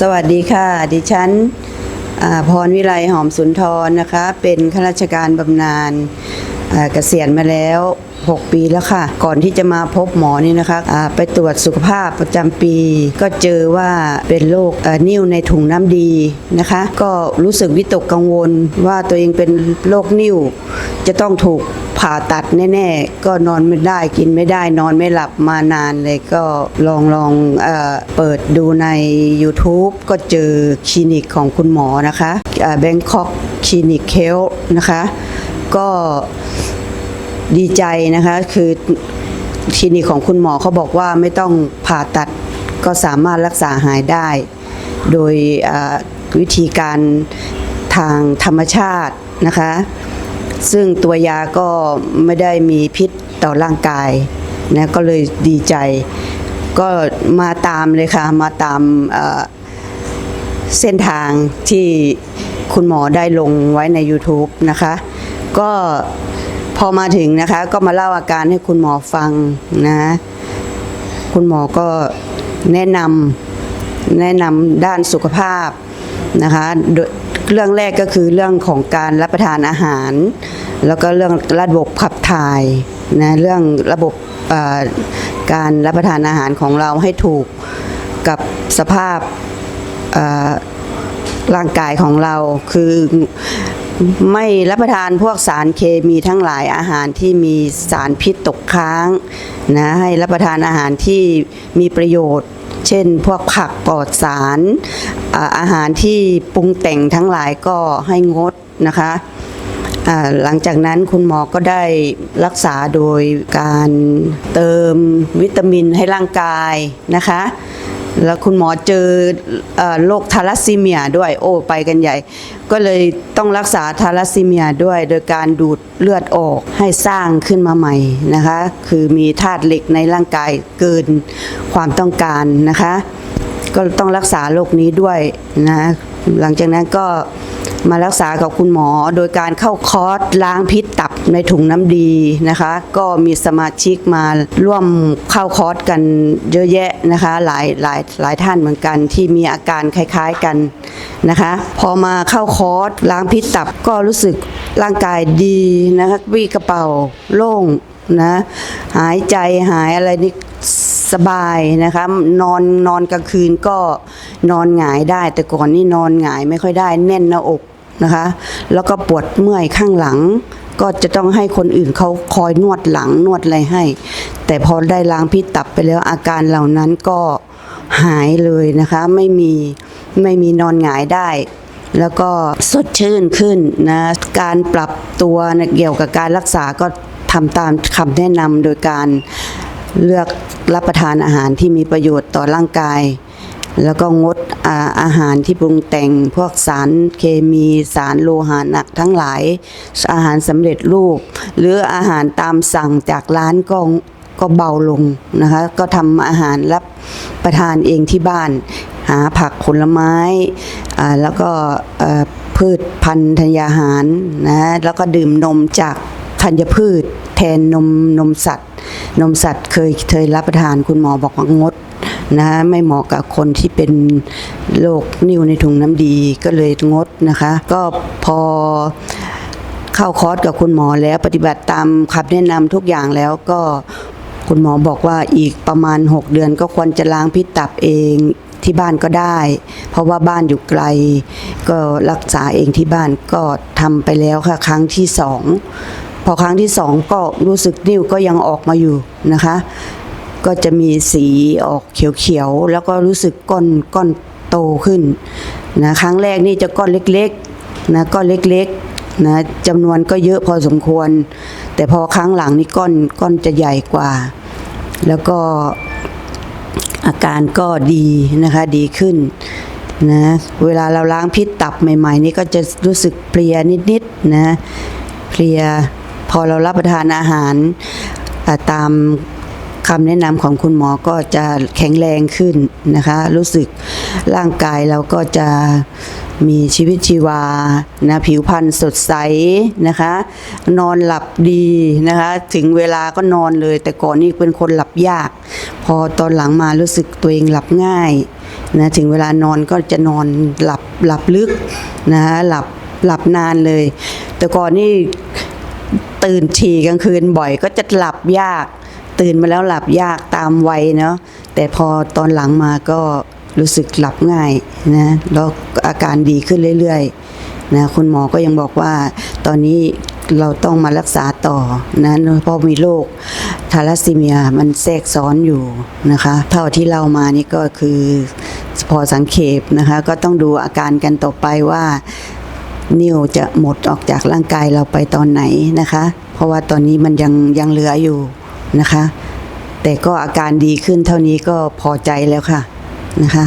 สวัสดีค่ะ ดิฉันพรวิไลหอมสุนทรนะคะ เป็นข้าราชการบำนาญเกษียณมาแล้ว 6 ปีแล้วค่ะ ก่อนที่จะมาพบหมอนี่นะคะอ่าไปตรวจสุขภาพประจำปี ก็เจอว่าเป็นโรคนิ่วในถุงน้ำดีนะคะ ก็รู้สึกวิตกกังวลว่าตัวเองเป็นโรคนิ่ว จะต้องถูกผ่าตัดแน่ๆ ก็นอนไม่ได้กินไม่ได้นอนไม่หลับมานานเลยก็ลองลองเออเปิดดูใน YouTube ก็เจอคลินิกของคุณหมอนะคะแบงคอกคลินิกเคลนะคะ ก็ ดีใจนะคะคือคลินิกของคุณหมอเขาบอกว่าไม่ต้องผ่าตัดก็สามารถรักษาหายได้ โดยวิธีการทางธรรมชาตินะคะ ซึ่งตัวยาก็ไม่ได้มีพิษต่อร่างกายนะก็เลยดีใจ ก็มาตามเลยค่ะ มาตามเอ่อเส้นทางที่คุณหมอได้ลงไว้ใน YouTube นะคะ ก็ พอมาถึงนะคะ ก็มาเล่าอาการให้คุณหมอฟังนะคุณหมอก็แนะนำแนะนำด้านสุขภาพนะคะเรื่องแรกก็คือเรื่องของการรับประทานอาหาร แล้วก็เรื่องระบบขับถ่ายนะเรื่องระบบการรับประทานอาหารของเราให้ถูกกับสภาพร่างกายของเราคือ ไม่รับประทานพวกสารเคมีทั้งหลายอาหารที่มีสารพิษตกค้างนะให้รับประทานอาหารที่มีประโยชน์ เช่น พวกผักปลอดสารอาหารที่ปรุงแต่งทั้งหลายก็ให้งดนะคะหลังจากนั้นคุณหมอก็ได้รักษาโดยการเติมวิตามินให้ร่างกายนะคะ แล้วคุณหมอเจออโรคทาลัสซีเมียด้วย โอ้ไปกันใหญ่ ก็เลยต้องรักษาทาลัสซีเมียด้วย โดยการดูดเลือดออกให้สร้างขึ้นมาใหม่นะคะ คือมีธาตุเหล็กในร่างกายเกินความต้องการนะคะ ก็ต้องรักษาโรคนี้ด้วยนะ หลังจากนั้นก็ มารักษากับคุณหมอโดยการเข้าคอร์สล้างพิษตับในถุงน้ำดีนะคะ ก็มีสมาชิกมาร่วมเข้าคอร์สกันเยอะแยะนะคะหลายหลายหลายท่านเหมือนกันที่มีอาการคล้ายๆกันนะคะ พอมาเข้าคอร์สล้างพิษตับก็รู้สึกร่างกายดีนะคะวีกระเป๋าโล่งนะหายใจหายอะไรนี่สบายนะคะนอนนอนกลางคืนก็ นอนหงายได้ แต่ก่อนนี่นอนหงายไม่ค่อยได้ แน่นหน้าอกนะคะ แล้วก็ปวดเมื่อยข้างหลัง ก็จะต้องให้คนอื่นเขาคอยนวดหลังนวดอะไรให้ แต่พอได้ล้างพิษตับไปแล้วอาการเหล่านั้นก็หายเลยนะคะ ไม่มีไม่มีนอนหงายได้แล้วก็สดชื่นขึ้นนะการปรับตัวนะเกี่ยวกับการรักษาก็ทำตามคำแนะนำโดยการเลือกรับประทานอาหารที่มีประโยชน์ต่อร่างกาย แล้วก็งดอาอาหารที่ปรุงแต่งพวกสารเคมีสารโลหะหนักทั้งหลาย อาหารสำเร็จรูป หรืออาหารตามสั่งจากร้านก็ก็เบาลงนะคะ ก็ทำอาหารรับประทานเองที่บ้าน หาผักผลไม้แล้วก็พืชพันธัญญาหารนะแล้วก็ดื่มนมจากธัญพืช แทนนมนมสัตว์ นมสัตว์เคยเคยรับประทานคุณหมอบอกว่างด นะไม่เหมาะกับคนที่เป็นโรคนิ่วในถุงน้ำดีก็เลยงดนะคะ ก็พอเข้าคอร์สกับคุณหมอแล้วปฏิบัติตามคำแนะนำทุกอย่างแล้วก็คุณหมอบอกว่าอีกประมาณ 6 เดือนก็ควรจะล้างพิษตับเองที่บ้านก็ได้ เพราะว่าบ้านอยู่ไกล ก็รักษาเองที่บ้านก็ทำไปแล้วค่ะ ครั้งที่สองพอครั้งที่สองก็รู้สึกนิ้วก็ยังออกมาอยู่นะคะ ก็จะมีสีออกเขียวๆ แล้วก็รู้สึกก้อนก้อนโตขึ้นนะครั้งแรกนี่จะก้อนเล็กๆนะก้อนเล็กๆนะจำนวนก็เยอะพอสมควร แต่พอครั้งหลังนี่ก้อนก้อนจะใหญ่กว่า แล้วก็อาการก็ดีนะคะดีขึ้นนะเวลาเราล้างพิษตับใหม่ ๆ นี่ก็จะรู้สึกเพลียนิดๆนะเพลียพอเรารับประทานอาหารตาม คำแนะนำของคุณหมอก็จะแข็งแรงขึ้นนะคะ รู้สึกร่างกายเราก็จะมีชีวิตชีวานะผิวพรรณสดใสนะคะ นอนหลับดีนะคะ ถึงเวลาก็นอนเลย แต่ก่อนนี่เป็นคนหลับยาก พอตอนหลังมารู้สึกตัวเองหลับง่ายนะถึงเวลานอนก็จะนอนหลับหลับลึกนะฮะหลับหลับนานเลย แต่ก่อนนี่ตื่นทีกลางคืนบ่อยก็จะหลับยาก ตื่นมาแล้วหลับยากตามวัยเนาะแต่พอตอนหลังมาก็รู้สึกหลับง่ายนะแล้วอาการดีขึ้นเรื่อยๆนะคุณหมอก็ยังบอกว่าตอนนี้เราต้องมารักษาต่อนะเพราะมีโรคทาลัสซีเมียมันแทรกซ้อนอยู่นะคะ เท่าที่เรามานี่ก็คือพอสังเขปนะคะ ก็ต้องดูอาการกันต่อไปว่านิ้วจะหมดออกจากร่างกายเราไปตอนไหนนะคะ เพราะว่าตอนนี้มันยังยังเหลืออยู่ นะคะ แต่ก็อาการดีขึ้นเท่านี้ก็พอใจแล้วค่ะนะคะ